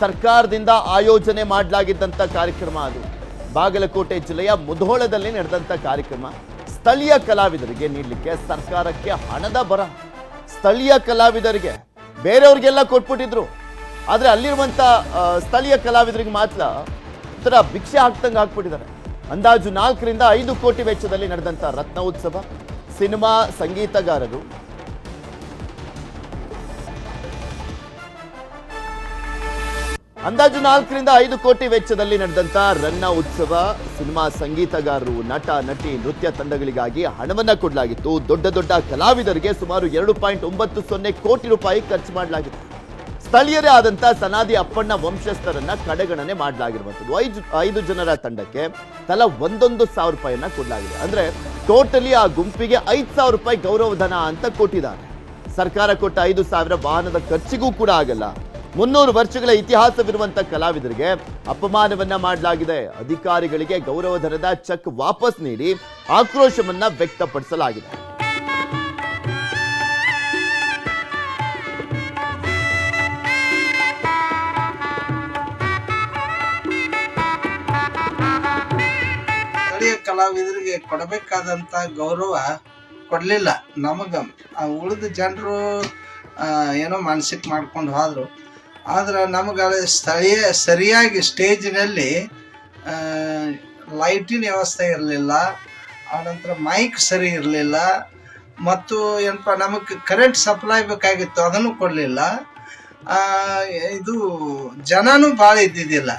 ಸರ್ಕಾರದಿಂದ ಆಯೋಜನೆ ಮಾಡಲಾಗಿದ್ದಂಥ ಕಾರ್ಯಕ್ರಮ ಅದು. ಬಾಗಲಕೋಟೆ ಜಿಲ್ಲೆಯ ಮುಧೋಳದಲ್ಲಿ ನಡೆದಂಥ ಕಾರ್ಯಕ್ರಮ. ಸ್ಥಳೀಯ ಕಲಾವಿದರಿಗೆ ನೀಡಲಿಕ್ಕೆ ಸರ್ಕಾರಕ್ಕೆ ಹಣದ ಬರ. ಸ್ಥಳೀಯ ಕಲಾವಿದರಿಗೆ ಬೇರೆಯವ್ರಿಗೆಲ್ಲ ಕೊಟ್ಬಿಟ್ಟಿದ್ರು. ಆದರೆ ಅಲ್ಲಿರುವಂಥ ಸ್ಥಳೀಯ ಕಲಾವಿದರಿಗೆ ಮಾತ್ರ ಒಂಥರ ಭಿಕ್ಷೆ ಹಾಕ್ತಂಗೆ ಹಾಕ್ಬಿಟ್ಟಿದ್ದಾರೆ ಅಂದಾಜು ನಾಲ್ಕರಿಂದ ಐದು ಕೋಟಿ ವೆಚ್ಚದಲ್ಲಿ ನಡೆದಂಥ ರತ್ನ ಉತ್ಸವ ಸಿನಿಮಾ, ಸಂಗೀತಗಾರರು ಅಂದಾಜು ನಾಲ್ಕರಿಂದ ಐದು ಕೋಟಿ ವೆಚ್ಚದಲ್ಲಿ ನಡೆದಂತ ರನ್ನ ಉತ್ಸವ ಸಿನಿಮಾ ಸಂಗೀತಗಾರರು, ನಟ, ನಟಿ, ನೃತ್ಯ ತಂಡಗಳಿಗಾಗಿ ಹಣವನ್ನ ಕೊಡಲಾಗಿತ್ತು. ದೊಡ್ಡ ದೊಡ್ಡ ಕಲಾವಿದರಿಗೆ ಸುಮಾರು ಎರಡು ಪಾಯಿಂಟ್ ಒಂಬತ್ತು ಸೊನ್ನೆ ಕೋಟಿ ರೂಪಾಯಿ ಖರ್ಚು ಮಾಡಲಾಗಿತ್ತು. ಸ್ಥಳೀಯರೇ ಆದಂತ ಸನಾದಿ ಅಪ್ಪಣ್ಣ ವಂಶಸ್ಥರನ್ನ ಕಡೆಗಣನೆ ಮಾಡಲಾಗಿರುವಂಥದ್ದು. ಐದು ಐದು ಜನರ ತಂಡಕ್ಕೆ ತಲಾ ಒಂದೊಂದು ಸಾವಿರ ರೂಪಾಯಿಯನ್ನ ಕೊಡಲಾಗಿದೆ. ಅಂದ್ರೆ ಟೋಟಲಿ ಆ ಗುಂಪಿಗೆ ಐದು ಸಾವಿರ ರೂಪಾಯಿ ಗೌರವಧನ ಅಂತ ಕೊಟ್ಟಿದ್ದಾರೆ. ಸರ್ಕಾರ ಕೊಟ್ಟ ಐದು ಸಾವಿರ ವಾಹನದ ಖರ್ಚಿಗೂ ಕೂಡ ಆಗಲ್ಲ. ಮುನ್ನೂರು ವರ್ಷಗಳ ಇತಿಹಾಸವಿರುವಂತ ಕಲಾವಿದರಿಗೆ ಅಪಮಾನವನ್ನ ಮಾಡಲಾಗಿದೆ. ಅಧಿಕಾರಿಗಳಿಗೆ ಗೌರವಧನದ ಚೆಕ್ ವಾಪಸ್ ನೀಡಿ ಆಕ್ರೋಶವನ್ನ ವ್ಯಕ್ತಪಡಿಸಲಾಗಿದೆ. ಸ್ಥಳೀಯ ಕಲಾವಿದರಿಗೆ ಕೊಡಬೇಕಾದಂತ ಗೌರವ ಕೊಡಲಿಲ್ಲ. ಆ ಉಳಿದ ಜನರು ಏನೋ ಮಾನಸಿಕ ಮಾಡ್ಕೊಂಡು ಹೋದರು. ಆದ್ರೆ ನಮಗೆ ಸ್ಥಳೀಯ, ಸರಿಯಾಗಿ ಸ್ಟೇಜಿನಲ್ಲಿ ಲೈಟಿನ ವ್ಯವಸ್ಥೆ ಇರಲಿಲ್ಲ, ಆನಂತರ ಮೈಕ್ ಸರಿ ಇರಲಿಲ್ಲ, ಮತ್ತು ಏನಪ್ಪ, ನಮಗೆ ಕರೆಂಟ್ ಸಪ್ಲೈ ಬೇಕಾಗಿತ್ತು, ಅದನ್ನು ಕೊಡಲಿಲ್ಲ. ಇದು ಜನನೂ ಭಾಳ ಇದ್ದಿದ್ದಿಲ್ಲ.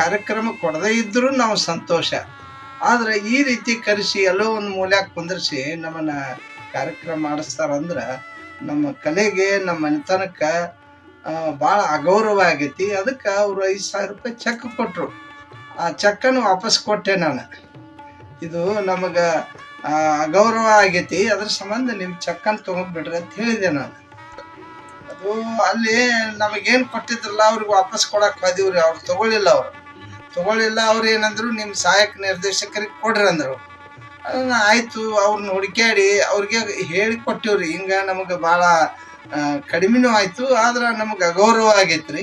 ಕಾರ್ಯಕ್ರಮ ಕೊಡದೇ ಇದ್ದರೂ ನಾವು ಸಂತೋಷ. ಆದರೆ ಈ ರೀತಿ ಕರೆಸಿ ಎಲ್ಲೋ ಒಂದು ಮೂಲ್ಯಾಗ ಕುಂದರ್ಸಿ ನಮ್ಮನ್ನು ಕಾರ್ಯಕ್ರಮ ಮಾಡಿಸ್ತಾರಂದ್ರೆ, ನಮ್ಮ ಕಲೆಗೆ, ನಮ್ಮ ಮನೆತನಕ್ಕೆ ಭಾಳ ಅಗೌರವ ಆಗೈತಿ. ಅದಕ್ಕೆ ಅವರು ಐದು ಸಾವಿರ ರೂಪಾಯಿ ಚೆಕ್ ಕೊಟ್ಟರು ಆ ಚೆಕ್ಕನ್ನು ವಾಪಸ್ ಕೊಟ್ಟೆ ನಾನು. ಇದು ನಮಗೆ ಅಗೌರವ ಆಗೈತಿ. ಅದ್ರ ಸಂಬಂಧ ನಿಮ್ಮ ಚೆಕ್ಕನ್ನು ತೊಗೊಂಡ್ಬಿಡ್ರಿ ಅಂತ ಹೇಳಿದೆ ನಾನು. ಅದು ಅಲ್ಲಿ ನಮಗೇನು ಕೊಟ್ಟಿದ್ರಲ್ಲ, ಅವ್ರಿಗೆ ವಾಪಸ್ ಕೊಡಕ್ಕೆ ಹೋದಿವ್ರಿ. ಅವ್ರು ತಗೊಳ್ಳಿಲ್ಲ ಅವರು. ತೊಗೊಳ್ಳಿಲ್ಲ ಅವ್ರು ಏನಂದ್ರು ನಿಮ್ಮ ಸಹಾಯಕ ನಿರ್ದೇಶಕರಿಗೆ ಕೊಡ್ರಿ ಅಂದರು. ಆಯ್ತು ಅವ್ರನ್ನ ಹುಡುಕಾಡಿ ಅವ್ರಿಗೆ ಹೇಳಿ ಕೊಟ್ಟಿವ್ರಿ. ಹಿಂಗೆ ನಮಗೆ ಭಾಳ ಕಡಿಮೆನೂ ಆಯ್ತು ಆದ್ರ ನಮಗೆ ಅಗೌರವ ಆಗೈತ್ರಿ.